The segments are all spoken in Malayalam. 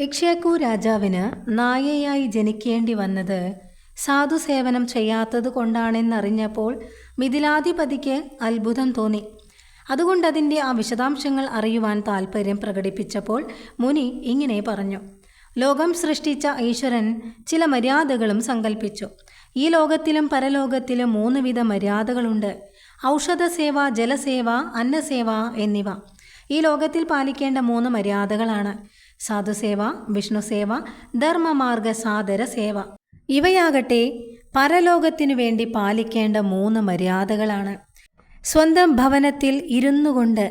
ഇക്ഷ്യാക്കു രാജാവിന് നായയായി ജനിക്കേണ്ടി വന്നത് സാധുസേവനം ചെയ്യാത്തത് കൊണ്ടാണെന്നറിഞ്ഞപ്പോൾ മിഥിലാധിപതിക്ക് അത്ഭുതം തോന്നി. അതുകൊണ്ട് അതിന്റെ ആ വിശദാംശങ്ങൾ അറിയുവാൻ താൽപ്പര്യം പ്രകടിപ്പിച്ചപ്പോൾ മുനി ഇങ്ങനെ പറഞ്ഞു. ലോകം സൃഷ്ടിച്ച ഈശ്വരൻ ചില മര്യാദകളും സങ്കല്പിച്ചു ഈ ലോകത്തിലും പരലോകത്തിലും മൂന്ന് വിധ മര്യാദകളുണ്ട് ഔഷധസേവ ജലസേവ അന്നസേവ എന്നിവ. ഈ ലോകത്തിൽ പാലിക്കേണ്ട മൂന്ന് മര്യാദകളാണ്. സാധുസേവ വിഷ്ണുസേവ ധർമ്മമാർഗ സാദര സേവ. ഇവയാകട്ടെ പരലോകത്തിനു വേണ്ടി പാലിക്കേണ്ട മൂന്ന് മര്യാദകളാണ്. സ്വന്തം ഭവനത്തിൽ ഇരുന്നു കൊണ്ട്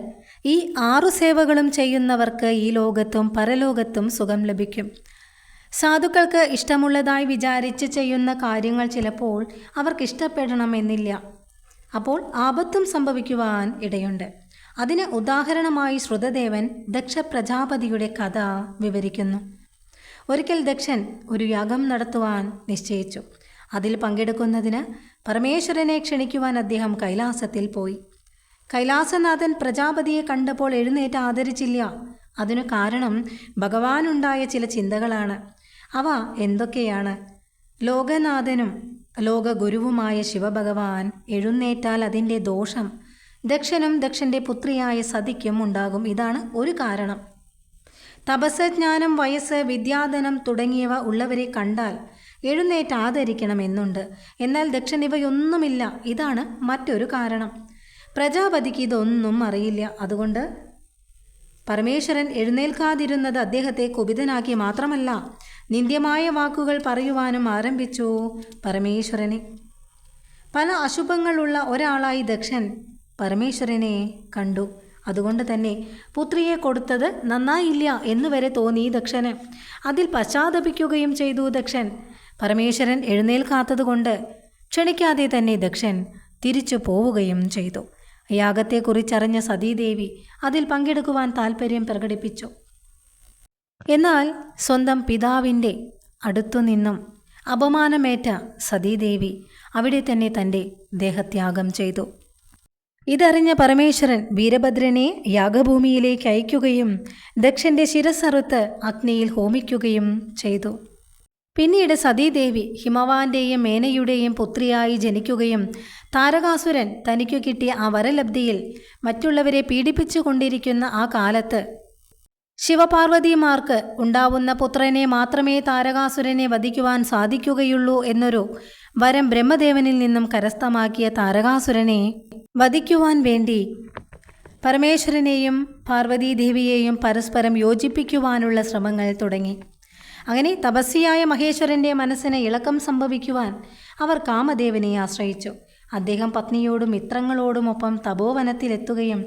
ഈ ആറു സേവകളും ചെയ്യുന്നവർക്ക് ഈ ലോകത്തും പരലോകത്തും സുഖം ലഭിക്കും. സാധുക്കൾക്ക് ഇഷ്ടമുള്ളതായി വിചാരിച്ച് ചെയ്യുന്ന കാര്യങ്ങൾ ചിലപ്പോൾ അവർക്ക് ഇഷ്ടപ്പെടണമെന്നില്ല അപ്പോൾ ആപത്തും സംഭവിക്കുവാൻ ഇടയുണ്ട്. അതിന് ഉദാഹരണമായി ശ്രുതദേവൻ ദക്ഷ പ്രജാപതിയുടെ കഥ വിവരിക്കുന്നു. ഒരിക്കൽ ദക്ഷൻ ഒരു യാഗം നടത്തുവാൻ നിശ്ചയിച്ചു. അതിൽ പങ്കെടുക്കുന്നതിന് പരമേശ്വരനെ ക്ഷണിക്കുവാൻ അദ്ദേഹം കൈലാസത്തിൽ പോയി. കൈലാസനാഥൻ പ്രജാപതിയെ കണ്ടപ്പോൾ എഴുന്നേറ്റ് ആദരിച്ചില്ല. അതിനു കാരണം ഭഗവാനുണ്ടായ ചില ചിന്തകളാണ്. അവ എന്തൊക്കെയാണ്? ലോകനാഥനും ലോകഗുരുവുമായ ശിവഭഗവാൻ എഴുന്നേറ്റാൽ അതിന്റെ ദോഷം ദക്ഷനും ദക്ഷന്റെ പുത്രിയായ സതിക്കും ഉണ്ടാകും. ഇതാണ് ഒരു കാരണം. തപസ് ജ്ഞാനം വയസ്സ് വിദ്യാധനം തുടങ്ങിയവ ഉള്ളവരെ കണ്ടാൽ എഴുന്നേറ്റ് ആദരിക്കണമെന്നുണ്ട്. എന്നാൽ ദക്ഷൻ ഇവയൊന്നുമില്ല. ഇതാണ് മറ്റൊരു കാരണം. പ്രജാപതിക്ക് ഇതൊന്നും അറിയില്ല. അതുകൊണ്ട് പരമേശ്വരൻ എഴുന്നേൽക്കാതിരുന്നത് അദ്ദേഹത്തെ കുപിതനാക്കി മാത്രമല്ല നിന്ദ്യമായ വാക്കുകൾ പറയുവാനും ആരംഭിച്ചു പരമേശ്വരനെ. പല അശുഭങ്ങളുള്ള ഒരാളായി ദക്ഷൻ പരമേശ്വരനെ കണ്ടു. അതുകൊണ്ട് തന്നെ പുത്രിയെ കൊടുത്തത് നന്നായില്ല എന്ന് വരെ തോന്നി ദക്ഷന്. അതിൽ പശ്ചാത്തപിക്കുകയും ചെയ്തു ദക്ഷൻ. പരമേശ്വരൻ എഴുന്നേൽക്കാത്തതുകൊണ്ട് ക്ഷണിക്കാതെ തന്നെ ദക്ഷൻ തിരിച്ചു പോവുകയും ചെയ്തു. യാഗത്തെക്കുറിച്ചറിഞ്ഞ സതീദേവി അതിൽ പങ്കെടുക്കുവാൻ താൽപ്പര്യം പ്രകടിപ്പിച്ചു. എന്നാൽ സ്വന്തം പിതാവിന്റെ അടുത്തുനിന്നും അപമാനമേറ്റ സതീദേവി അവിടെ തന്നെ തന്റെ ദേഹത്യാഗം ചെയ്തു. ഇതറിഞ്ഞ പരമേശ്വരൻ വീരഭദ്രനെ യാഗഭൂമിയിലേക്ക് അയക്കുകയും ദക്ഷന്റെ ശിരസ്സറുത്ത് അഗ്നിയിൽ ഹോമിക്കുകയും ചെയ്തു. പിന്നീട് സതീദേവി ഹിമവാന്റെയും മേനയുടെയും പുത്രിയായി ജനിക്കുകയും താരകാസുരൻ തനിക്കു കിട്ടിയ ആ വരലബ്ധിയിൽ മറ്റുള്ളവരെ പീഡിപ്പിച്ചു കൊണ്ടിരിക്കുന്ന ആ കാലത്ത് ശിവപാർവതിമാർക്ക് ഉണ്ടാവുന്ന പുത്രനെ മാത്രമേ താരകാസുരനെ വധിക്കുവാൻ സാധിക്കുകയുള്ളൂ എന്നൊരു വരം ബ്രഹ്മദേവനിൽ നിന്നും കരസ്ഥമാക്കിയ താരകാസുരനെ വധിക്കുവാൻ വേണ്ടി പരമേശ്വരനെയും പാർവതീദേവിയെയും പരസ്പരം യോജിപ്പിക്കുവാനുള്ള ശ്രമങ്ങൾ തുടങ്ങി. അങ്ങനെ തപസ്വിയായ മഹേശ്വരന്റെ മനസ്സിന് ഇളക്കം സംഭവിക്കുവാൻ അവർ കാമദേവനെ ആശ്രയിച്ചു. അദ്ദേഹം പത്നിയോടും മിത്രങ്ങളോടുമൊപ്പം തപോവനത്തിലെത്തുകയും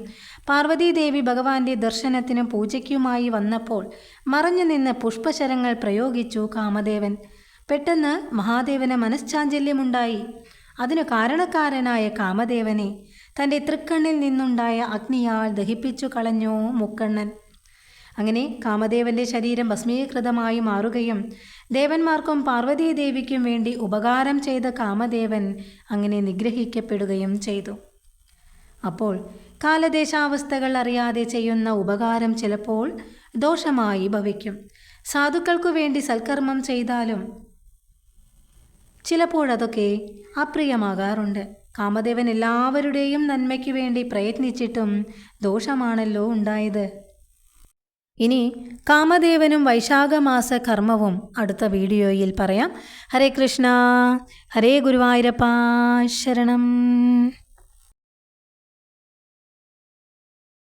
പാർവതീദേവി ഭഗവാന്റെ ദർശനത്തിനും പൂജയ്ക്കുമായി വന്നപ്പോൾ മറഞ്ഞു നിന്ന് പുഷ്പശരങ്ങൾ പ്രയോഗിച്ചു കാമദേവൻ. പെട്ടെന്ന് മഹാദേവന് മനഃശാഞ്ചല്യമുണ്ടായി അതിനു കാരണക്കാരനായ കാമദേവനെ തന്റെ തൃക്കണ്ണിൽ നിന്നുണ്ടായ അഗ്നിയാൽ ദഹിപ്പിച്ചു കളഞ്ഞു മുക്കണ്ണൻ. അങ്ങനെ കാമദേവന്റെ ശരീരം ഭസ്മീകൃതമായി മാറുകയും ദേവന്മാർക്കും പാർവതീദേവിക്കും വേണ്ടി ഉപകാരം ചെയ്ത കാമദേവൻ അങ്ങനെ നിഗ്രഹിക്കപ്പെടുകയും ചെയ്തു. അപ്പോൾ കാലദേശാവസ്ഥകൾ അറിയാതെ ചെയ്യുന്ന ഉപകാരം ചിലപ്പോൾ ദോഷമായി ഭവിക്കും. സാധുക്കൾക്കു വേണ്ടി സൽക്കർമ്മം ചെയ്താലും ചിലപ്പോഴതൊക്കെ അപ്രിയമാകാറുണ്ട്. കാമദേവൻ എല്ലാവരുടെയും നന്മയ്ക്ക് വേണ്ടി പ്രയത്നിച്ചിട്ടും ദോഷമാണല്ലോ ഉണ്ടായത്. ഇനി കാമദേവനും വൈശാഖമാസ കർമ്മവും അടുത്ത വീഡിയോയിൽ പറയാം. ഹരേ കൃഷ്ണ ഹരേ ഗുരുവായൂരപ്പ ശരണം.